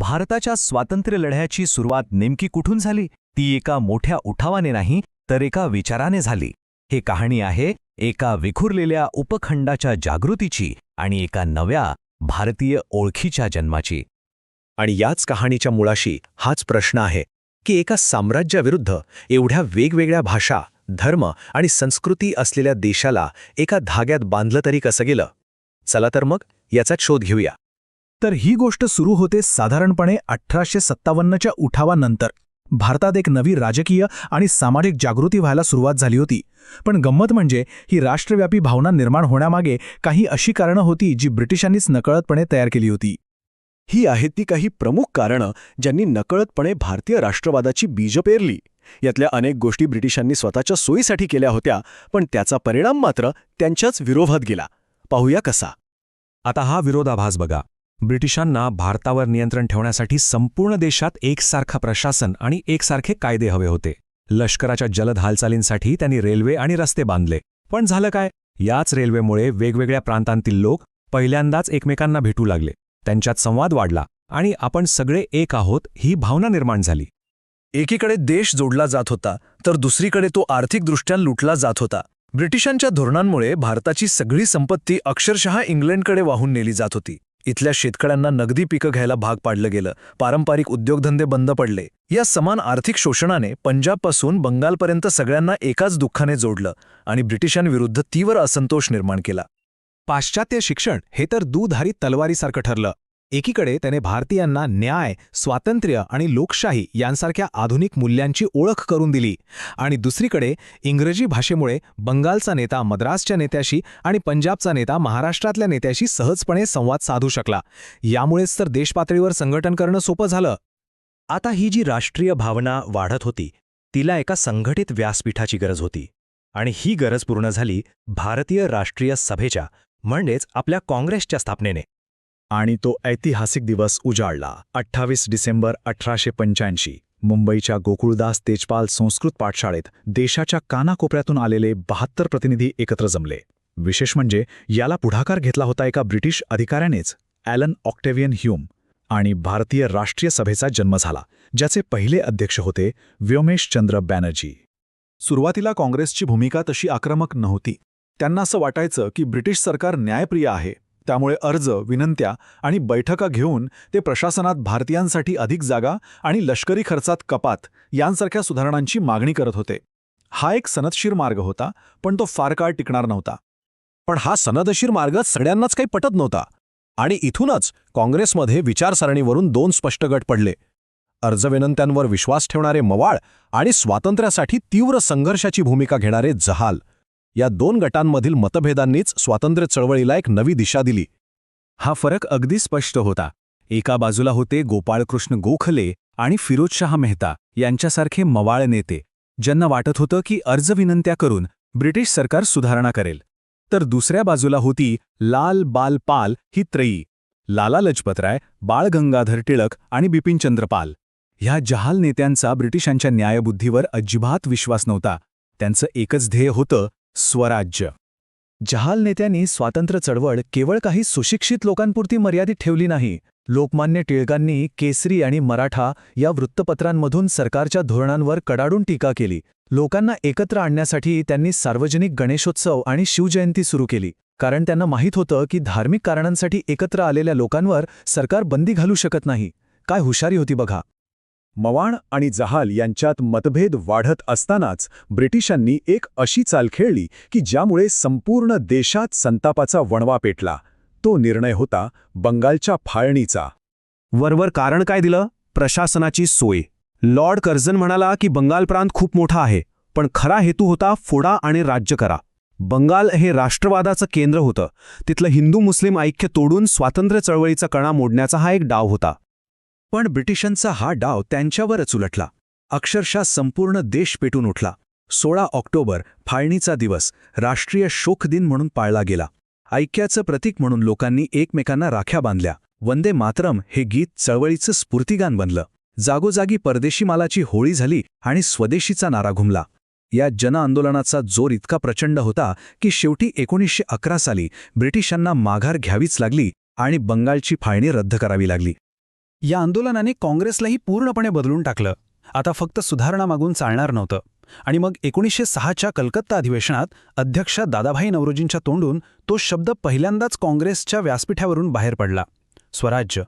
भारताच्या स्वातंत्र्यलढ्याची सुरुवात नेमकी कुठून झाली? ती एका मोठ्या उठावाने नाही तर एका विचाराने झाली. हे कहाणी आहे एका विखुरलेल्या उपखंडाच्या जागृतीची आणि एका नव्या भारतीय ओळखीच्या जन्माची. आणि याच कहाणीच्या मुळाशी हाच प्रश्न आहे की एका साम्राज्याविरुद्ध एवढ्या वेगवेगळ्या भाषा धर्म आणि संस्कृती असलेल्या देशाला एका धाग्यात बांधलं तरी कसं गेलं? चला तर मग याचा शोध घेऊया. तर ही गोष्ट सुरू होते साधारणपणे अठराशे सत्तावन्नच्या उठावानंतर. भारतात एक नवी राजकीय आणि सामाजिक जागृती व्हायला सुरुवात झाली होती. पण गंमत म्हणजे ही राष्ट्रव्यापी भावना निर्माण होण्यामागे काही अशी कारणं होती जी ब्रिटिशांनीच नकळतपणे तयार केली होती. ही आहेत ती काही प्रमुख कारणं ज्यांनी नकळतपणे भारतीय राष्ट्रवादाची बीज पेरली. यातल्या अनेक गोष्टी ब्रिटिशांनी स्वतःच्या सोयीसाठी केल्या होत्या पण त्याचा परिणाम मात्र त्यांच्याच विरोधात गेला. पाहूया कसा. आता हा विरोधाभास बघा. ब्रिटिशांना भारतावर नियंत्रण ठेवण्यासाठी संपूर्ण देशात एकसारखा प्रशासन आणि एकसारखे कायदे हवे होते. लष्कराच्या जलद हालचालींसाठी त्यांनी रेल्वे आणि रस्ते बांधले. पण झालं काय? याच रेल्वेमुळे वेगवेगळ्या प्रांतांतील लोक पहिल्यांदाच एकमेकांना भेटू लागले. त्यांच्यात संवाद वाढला आणि आपण सगळे एक आहोत ही भावना निर्माण झाली. एकीकडे देश जोडला जात होता तर दुसरीकडे तो आर्थिकदृष्ट्या लुटला जात होता. ब्रिटिशांच्या धोरणांमुळे भारताची सगळी संपत्ती अक्षरशः इंग्लंडकडे वाहून नेली जात होती. इथल्या शेतकऱ्यांना नगदी पिकं घ्यायला भाग पाडलं गेलं. पारंपरिक उद्योगधंदे बंद पडले. या समान आर्थिक शोषणाने पंजाबपासून बंगालपर्यंत सगळ्यांना एकाच दुःखाने जोडलं आणि ब्रिटिशांविरुद्ध तीव्र असंतोष निर्माण केला. पाश्चात्य शिक्षण हे तर दुधारी तलवारीसारखं ठरलं. एकीकडे त्याने भारतीयांना न्याय स्वातंत्र्य आणि लोकशाही यांसारख्या आधुनिक मूल्यांची ओळख करून दिली आणि दुसरीकडे इंग्रजी भाषेमुळे बंगालचा नेता मद्रासच्या नेत्याशी आणि पंजाबचा नेता महाराष्ट्रातल्या नेत्याशी सहजपणे संवाद साधू शकला. यामुळेच तर देशपातळीवर संघटन करणं सोपं झालं. आता ही जी राष्ट्रीय भावना वाढत होती तिला एका संघटित व्यासपीठाची गरज होती आणि ही गरज पूर्ण झाली भारतीय राष्ट्रीय सभेच्या म्हणजेच आपल्या काँग्रेसच्या स्थापनेने. आणि तो ऐतिहासिक दिवस उजाडला अठ्ठावीस डिसेंबर अठराशे पंच्याऐंशी मुंबईच्या गोकुळदास तेजपाल संस्कृत पाठशाळेत देशाच्या कानाकोपऱ्यातून आलेले बहात्तर प्रतिनिधी एकत्र जमले. विशेष म्हणजे याला पुढाकार घेतला होता एका ब्रिटिश अधिकाऱ्यानेच ॲलन ऑक्टेव्हियन ह्यूम आणि भारतीय राष्ट्रीय सभेचा जन्म झाला ज्याचे पहिले अध्यक्ष होते व्योमेशचंद्र बॅनर्जी. सुरुवातीला काँग्रेसची भूमिका तशी आक्रमक नव्हती. त्यांना असं वाटायचं की ब्रिटिश सरकार न्यायप्रिय आहे त्यामुळे अर्ज विनंत्या आणि बैठका घेऊन ते प्रशासनात भारतीयांसाठी अधिक जागा आणि लष्करी खर्चात कपात यांसारख्या सुधारणांची मागणी करत होते. हा एक सनदशीर मार्ग होता पण तो फार काळ टिकणार नव्हता. पण हा सनदशीर मार्ग सगळ्यांनाच काही पटत नव्हता आणि इथूनच काँग्रेसमध्ये विचारसरणीवरून दोन स्पष्ट गट पडले. अर्जविनंत्यांवर विश्वास ठेवणारे मवाळ आणि स्वातंत्र्यासाठी तीव्र संघर्षाची भूमिका घेणारे जहाल या दोन गटांमधील मतभेदांनीच स्वातंत्र्य चळवळीला एक नवी दिशा दिली. हा फरक अगदी स्पष्ट होता. एका बाजूला होते गोपाळकृष्ण गोखले आणि फिरोजशाह मेहता यांच्यासारखे मवाळ नेते ज्यांना वाटत होतं की अर्ज विनंत्या करून ब्रिटिश सरकार सुधारणा करेल. तर दुसऱ्या बाजूला होती लाल बाल पाल ही त्रयी लाला लजपतराय बाळ गंगाधर टिळक आणि बिपिनचंद्र पाल. ह्या जहाल नेत्यांचा ब्रिटिशांच्या न्यायबुद्धीवर अजिबात विश्वास नव्हता. त्यांचं एकच ध्येय होतं स्वराज्य. जहाल नेत्यांनी स्वातंत्र्य चळवळ केवळ काही सुशिक्षित लोकांपुरती मर्यादित ठेवली नाही. लोकमान्य टिळकांनी केसरी आणि मराठा या वृत्तपत्रांमधून सरकारच्या धोरणांवर कडाडून टीका केली. लोकांना एकत्र आणण्यासाठी त्यांनी सार्वजनिक गणेशोत्सव आणि शिवजयंती सुरू केली. कारण त्यांना माहीत होतं की धार्मिक कारणांसाठी एकत्र आलेल्या लोकांवर सरकार बंदी घालू शकत नाही. काय हुशारी होती बघा. मवाण आणि जहाल यांच्यात मतभेद वाढत असतानाच ब्रिटिशांनी एक अशी चाल खेळली की ज्यामुळे संपूर्ण देशात संतापाचा वणवा पेटला. तो निर्णय होता बंगालच्या फाळणीचा. वरवर कारण काय दिलं? प्रशासनाची सोय. लॉर्ड कर्झन म्हणाला की बंगाल प्रांत खूप मोठा आहे पण खरा हेतू होता फोडा आणि राज्य करा. बंगाल हे राष्ट्रवादाचं केंद्र होतं. तिथलं हिंदू मुस्लिम ऐक्य तोडून स्वातंत्र्य चळवळीचा कणा मोडण्याचा हा एक डाव होता. पण ब्रिटिशांचा हा डाव त्यांच्यावरच उलटला. अक्षरशः संपूर्ण देश पेटून उठला. सोळा ऑक्टोबर फाळणीचा दिवस राष्ट्रीय शोक दिन म्हणून पाळला गेला. ऐक्याचं प्रतीक म्हणून लोकांनी एकमेकांना राख्या बांधल्या. वंदे मातरम हे गीत चळवळीचं स्फूर्तिगान बनलं. जागोजागी परदेशी मालाची होळी झाली आणि स्वदेशीचा नारा घुमला. या जनआंदोलनाचा जोर इतका प्रचंड होता की शेवटी एकोणीसशे अकरा साली ब्रिटिशांना माघार घ्यावीच लागली आणि बंगालची फाळणी रद्द करावी लागली. या आंदोलनाने काँग्रेसलाही पूर्णपणे बदलून टाकलं. आता फक्त सुधारणा मागून चालणार नव्हतं. आणि मग एकोणीसशे सहाच्या कलकत्ता अधिवेशनात अध्यक्ष दादाभाई नवरोजींच्या तोंडून तो शब्द पहिल्यांदाच काँग्रेसच्या व्यासपीठावरून बाहेर पडला. स्वराज्य.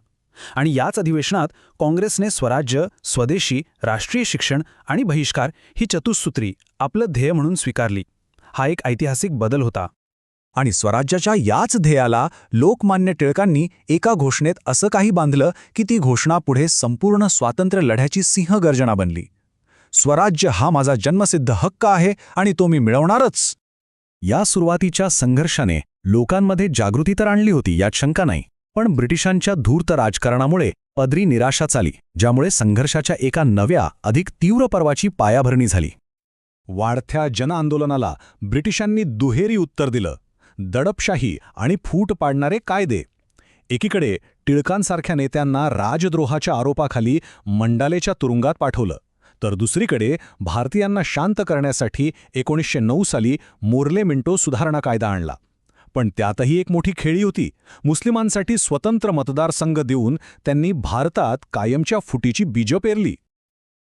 आणि याच अधिवेशनात काँग्रेसने स्वराज्य स्वदेशी राष्ट्रीय शिक्षण आणि बहिष्कार ही चतुःसूत्री आपलं ध्येय म्हणून स्वीकारली. हा एक ऐतिहासिक बदल होता. आणि स्वराज्याच्या याच ध्येयाला लोकमान्य टिळकांनी एका घोषणेत असं काही बांधलं की ती घोषणा पुढे संपूर्ण स्वातंत्र्य लढ्याची सिंहगर्जना बनली. स्वराज्य हा माझा जन्मसिद्ध हक्क आहे आणि तो मी मिळवणारच. या सुरुवातीच्या संघर्षाने लोकांमध्ये जागृती तर आणली होती यात शंका नाही पण ब्रिटिशांच्या धूर्त राजकारणामुळे पदरी निराशाच आली ज्यामुळे संघर्षाच्या एका नव्या अधिक तीव्र पर्वाची पायाभरणी झाली. वाढत्या जनआंदोलनाला ब्रिटिशांनी दुहेरी उत्तर दिलं दडपशाही आणि फूट पाडणारे कायदे. एकीकडे टिळकांसारख्या नेत्यांना राजद्रोहाच्या आरोपाखाली मंडालेच्या तुरुंगात पाठवलं तर दुसरीकडे भारतीयांना शांत करण्यासाठी एकोणीसशे नऊ साली मोर्ले मिंटो सुधारणा कायदा आणला. पण त्यातही एक मोठी खेळी होती मुस्लिमांसाठी स्वतंत्र मतदारसंघ देऊन त्यांनी भारतात कायमच्या फुटीची बीजं पेरली.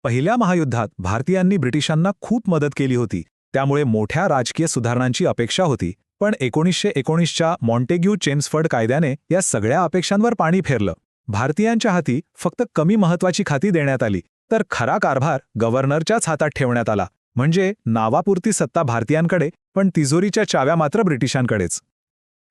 पहिल्या महायुद्धात भारतीयांनी ब्रिटिशांना खूप मदत केली होती त्यामुळे मोठ्या राजकीय सुधारणांची अपेक्षा होती. पण एकोणीसशे एकोणीसच्या मॉन्टेग्यू चेम्सफर्ड कायद्याने या सगळ्या अपेक्षांवर पाणी फेरलं. भारतीयांच्या हाती फक्त कमी महत्वाची खाती देण्यात आली तर खरा कारभार गव्हर्नरच्याच हातात ठेवण्यात आला. म्हणजे नावापुरती सत्ता भारतीयांकडे पण तिजोरीच्या चाव्या मात्र ब्रिटिशांकडेच.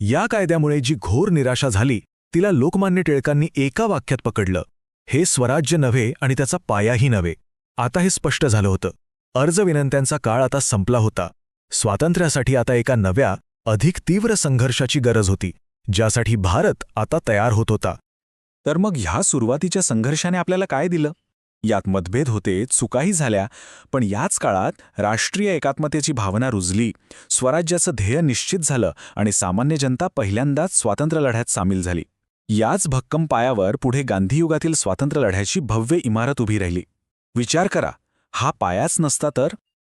या कायद्यामुळे जी घोर निराशा झाली तिला लोकमान्य टिळकांनी एका वाक्यात पकडलं. हे स्वराज्य नव्हे आणि त्याचा पायाही नव्हे. आता हे स्पष्ट झालं होतं. अर्ज विनंत्यांचा काळ आता संपला होता. स्वातंत्र्यासाठी आता एका नव्या अधिक तीव्र संघर्षाची गरज होती ज्यासाठी भारत आता तयार होत होता. तर मग ह्या सुरुवातीच्या संघर्षाने आपल्याला काय दिलं? यात मतभेद होते चुकाही झाल्या पण याच काळात राष्ट्रीय एकात्मतेची भावना रुजली स्वराज्याचं ध्येय निश्चित झालं आणि सामान्य जनता पहिल्यांदाच स्वातंत्र्य लढ्यात सामील झाली. याच भक्कम पायावर पुढे गांधीयुगातील स्वातंत्र्य लढ्याची भव्य इमारत उभी राहिली. विचार करा हा पायाच नसता तर?